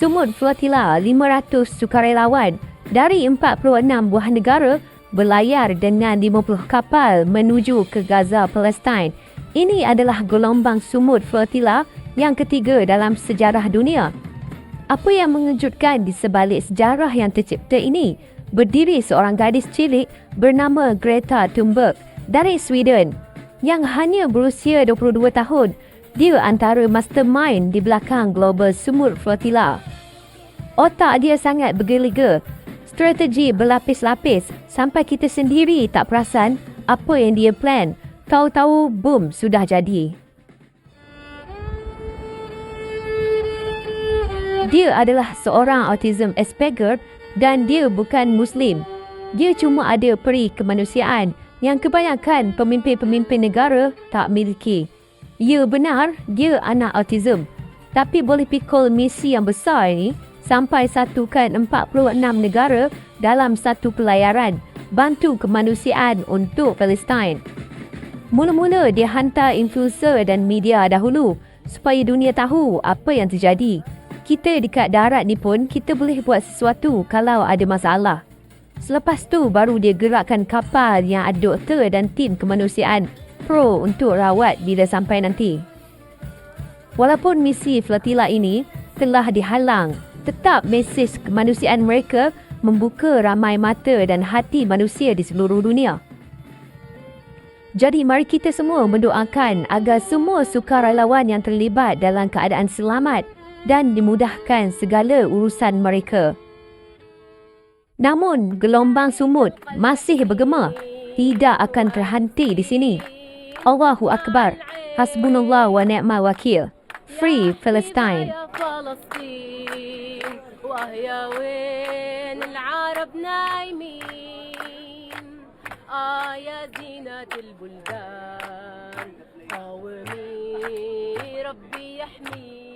Sumut Flotilla 500 sukarelawan dari 46 buah negara berlayar dengan 50 kapal menuju ke Gaza, Palestin. Ini adalah gelombang sumut Flotilla yang ketiga dalam sejarah dunia. Apa yang mengejutkan di sebalik sejarah yang tercipta ini? Berdiri seorang gadis cilik bernama Greta Thunberg dari Sweden yang hanya berusia 22 tahun. Dia antara mastermind di belakang Global Sumut Flotilla. Otak dia sangat bergelega. Strategi berlapis-lapis sampai kita sendiri tak perasan apa yang dia plan. Tahu-tahu, boom, sudah jadi. Dia adalah seorang autism Asperger dan dia bukan Muslim. Dia cuma ada peri kemanusiaan yang kebanyakan pemimpin-pemimpin negara tak miliki. Ya benar, dia anak autism. Tapi boleh pikul misi yang besar ini sampai satukan 46 negara dalam satu pelayaran bantu kemanusiaan untuk Palestin. Mula-mula dia hantar influencer dan media dahulu supaya dunia tahu apa yang terjadi kita dekat darat ni pun kita boleh buat sesuatu kalau ada masalah. Selepas tu baru dia gerakkan kapal yang ada doktor dan tim kemanusiaan pro untuk rawat bila sampai nanti. Walaupun misi flotilla ini telah dihalang, tetap mesej kemanusiaan mereka membuka ramai mata dan hati manusia di seluruh dunia. Jadi mari kita semua mendoakan agar semua sukarelawan yang terlibat dalam keadaan selamat dan dimudahkan segala urusan mereka. Namun, gelombang sumut masih bergema, tidak akan terhenti di sini. Allahu Akbar, Hasbunallah wa ni'mal wakil. Free Palestine. وهي وين العرب نايمين آه يا زينة البلدان قاومي ربي يحميك